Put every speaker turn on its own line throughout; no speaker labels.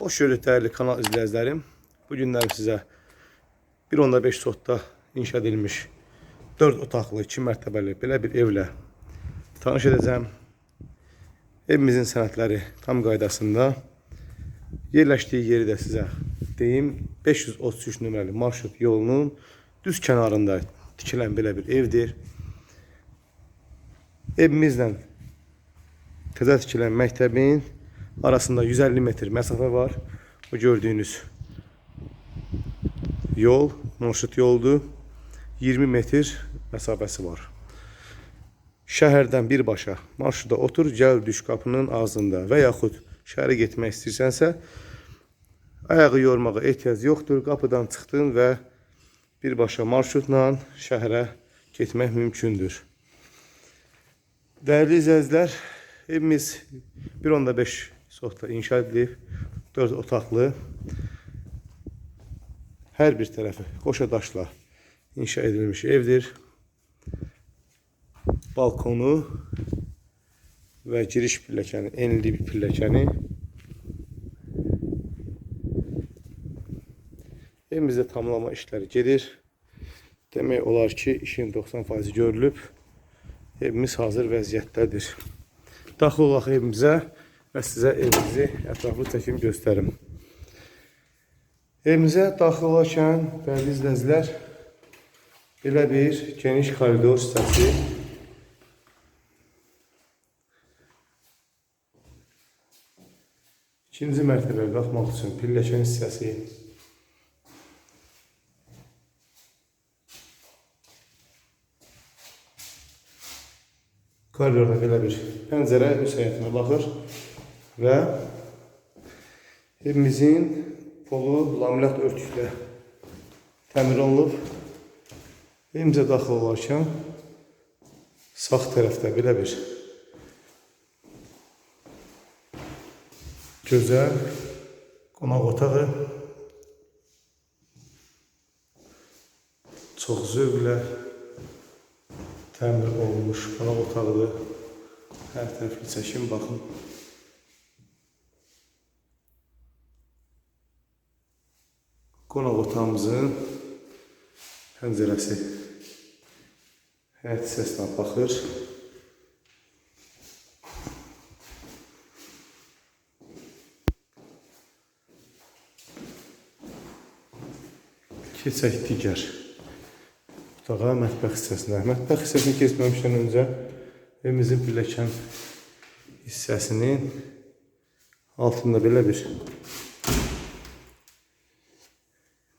Hoş gördük değerli kanal izleyicilerim. Bugünler size 1.5 sotda inşa edilmiş 4 otaqlı 2 mərtəbəli belə bir evlə tanış edəcəm. Evimizin sənədləri tam qaydasında. Yerləşdiyi yeri də sizə deyim. 533 nömrəli marşrut yolunun düz kənarında tikilən belə bir evdir. Evimizlə təzə tikilən məktəbin arasında 150 metr məsafə var. Bu gördüyünüz yol, marşrut yoldur. 20 metr məsafəsi var. Şəhərdən birbaşa marşruta otur, gəl düş qapının ağzında və yaxud şəhərə getmək istəyirsənsə, ayağı yormağa ehtiyac yoxdur. Qapıdan çıxdın və birbaşa marşrutla şəhərə getmək mümkündür. Değerli izleyiciler, evimiz 1.5 sotla inşa edilib, 4 otaqlı, hər bir tərəfi qoşa daşla inşa edilmiş evdir. Balkonu və giriş pilləkəni, enli bir pilləkəni. Evimizdə tamamlama işləri gedir. Demək olar ki, işin 90% görülüb. Evimiz hazır vəziyyətdədir. Daxil olaq evimizə və sizə evimizi ətraflı çəkim göstərim. Evimizə daxil olarkən, dəyərli izləyicilər, belə bir geniş koridor hissəsi İkinci mərtəbəyə qalxmaq üçün pilləkən hissəsi. Koridorda belə bir pəncərə öz həyətinə baxır və evimizin polu laminat örtüklə təmir olunub. Evimizə daxil olarkən sağ tərəfdə belə bir gözəl qonaq otağı çox zövqlə təmir olunmuş qonaq otağıdır. Hər tərəfli çəkim baxın. Qonaq otağımızın pəncərəsi həyət hissəsinə baxır. Keçək digər otağa, mətbəx hissəsinə. Mətbəx hissəsini keçməmişdən öncə evimizin pilləkən hissəsinin altında belə bir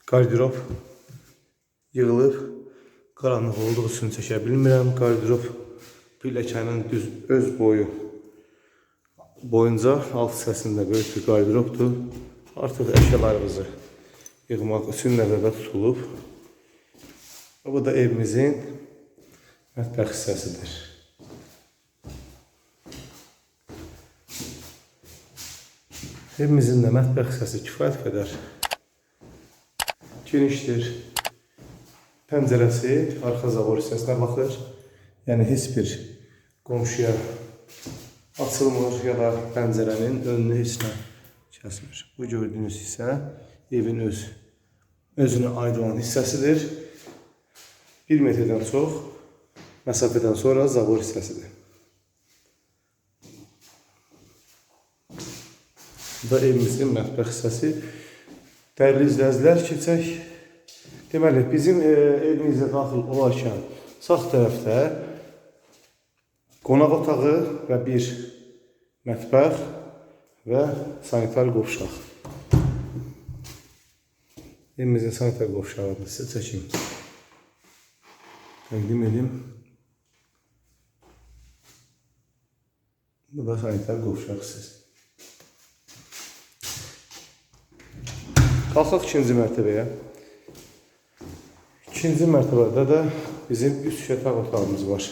qardirob yığılıb. Qaranlıq olduğu üçün çəkə bilmirəm. Qardirob pilləkənin düz öz boyu boyunca alt hissəsində böyük bir qardirobdur. Artıq əşyalarımızı yığmaq üçün nəzərdə tutulub. Bu da evimizin mətbəx hissəsidir. Evimizin də mətbəx hissəsi kifayət qədər genişdir. Pəncərəsi arxa zavor hissəsinə baxır. Yəni heç bir qonşuya açılmır ya da pəncərənin önünü heç nə kəsmir. Bu gördüyünüz hissə evin öz özünə aid olan hissəsidir. 1 metrdən çox məsafədən sonra zavor hissəsidir. Bu da evimizin mətbəx hissəsi. Dəyərli izləyicilər, keçək. Deməli, bizim e, evimizə daxil olarkən sağ tərəfdə qonaq otağı və bir mətbəx və sanitar qovşaq. Evimizin sanitar qovşağını sizə çəkim. Təqdim edim. Bu da sanitar qovşaq hissəsi. Qalxaq ikinci mərtəbəyə. İkinci mərtəbədə də bizim üst yataq otağımız var.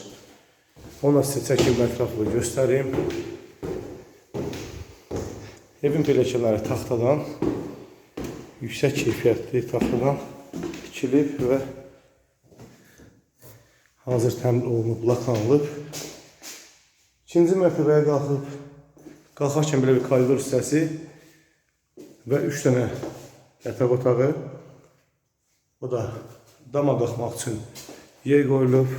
Onu sizə çəkim ətraflı göstəreyim. Evin pilləkənləri taxtadan, yüksək keyfiyyətli taxtadan tikilib və hazır təmir olunub, lakanılıb. İkinci mərtəbəyə qalxıb, qalxarkən belə bir koridor hissəsi və 3 dənə yataq otağı. O da dama qalxmaq üçün yer qoyulub.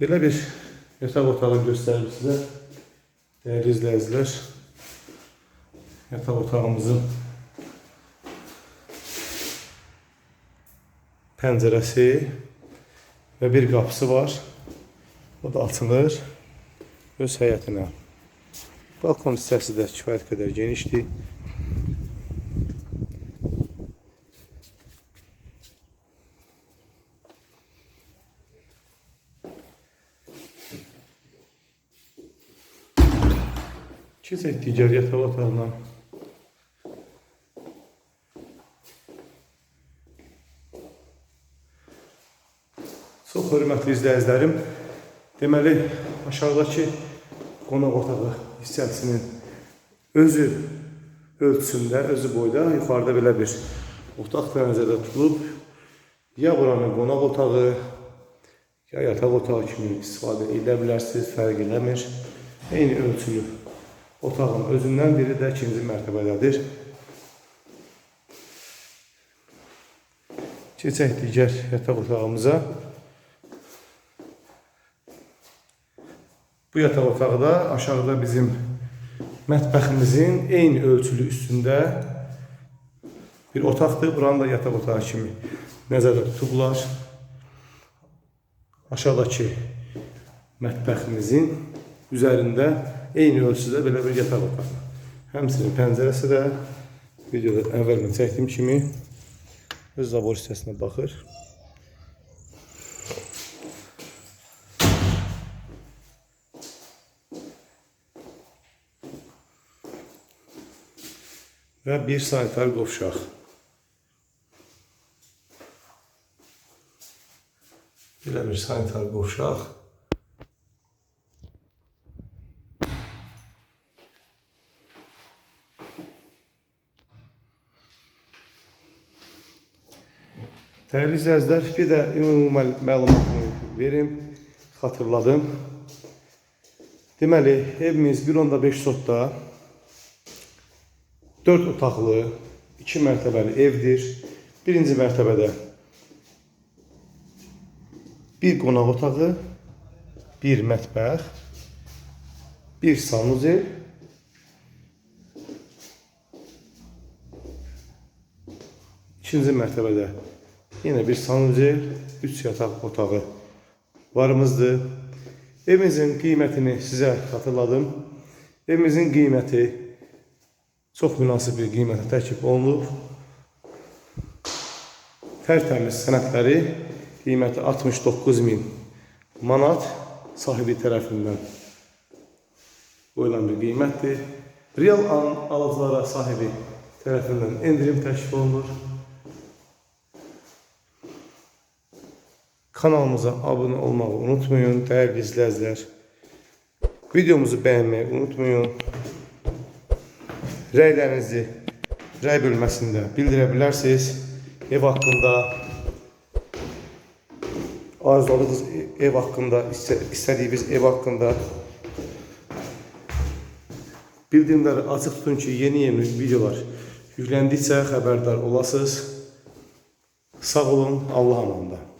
Belə bir yataq otağını göstərim sizə. Dəyərli izləyicilər, yataq otağımızın pəncərəsi və bir qapısı var. O da açılır öz həyətinə. Balkon hissəsi də kifayət qədər genişdir. Keçək digər yataq otağına. Çox hörmətli izləyicilərim, deməli aşağıdakı qonaq otağı hissəsinin özü ölçüsündə, özü boyda yuxarıda belə bir otaq da nəzərdə tutulub. Ya buranın qonaq otağı, ya yataq otağı kimi istifadə edə bilərsiniz, fərq eləmir. Eyni ölçülü otağın özündən biri də ikinci mərtəbədədir. Keçək digər yataq otağımıza. Bu yataq otağı da aşağıda bizim mətbəximizin eyni ölçülü üstündə bir otaqdır. Buranı da yataq otağı kimi nəzərdə tutublar. Aşağıdakı mətbəximizin üzərində eyni ölçüdə belə bir yataq otağı. Həmçinin pəncərəsi də videoda əvvəldən çəkdiyim kimi öz zabor hissəsinə baxır. və bir sanitar qovşaq. Belə bir sanitar qovşaq. Dəyərli izləyicilər, bir də ümumi məl- məlumatını verim, xatırladım. Deməli, evimiz 1.5 sotda 4 otaqlı, 2 mərtəbəli evdir. Birinci mərtəbədə bir qonaq otağı, bir mətbəx, bir sanuzel, ikinci mərtəbədə yenə bir sanuzel, 3 yataq otağı varımızdır. Evimizin qiymətini sizə xatırladım. Evimizin qiyməti çox münasib bir qiymətə təklif olunub. Tərtəmiz sənədləri qiyməti 69 min manat sahibi tərəfindən qoyulan bir qiymətdir. Real alıcılara sahibi tərəfindən endirim təklif olunur. Kanalımıza abunə olmağı unutmayın, dəyərli izləyicilər. Videomuzu bəyənməyi unutmayın. Rəylərinizi rəy bölməsində bildirə bilərsiniz. Ev haqqında, arzuladığınız ev haqqında, istə- istədiyiniz ev haqqında bildirimləri açıq tutun ki, yeni-yeni videolar yükləndikcə xəbərdar olasınız. Sağ olun, Allah amanında.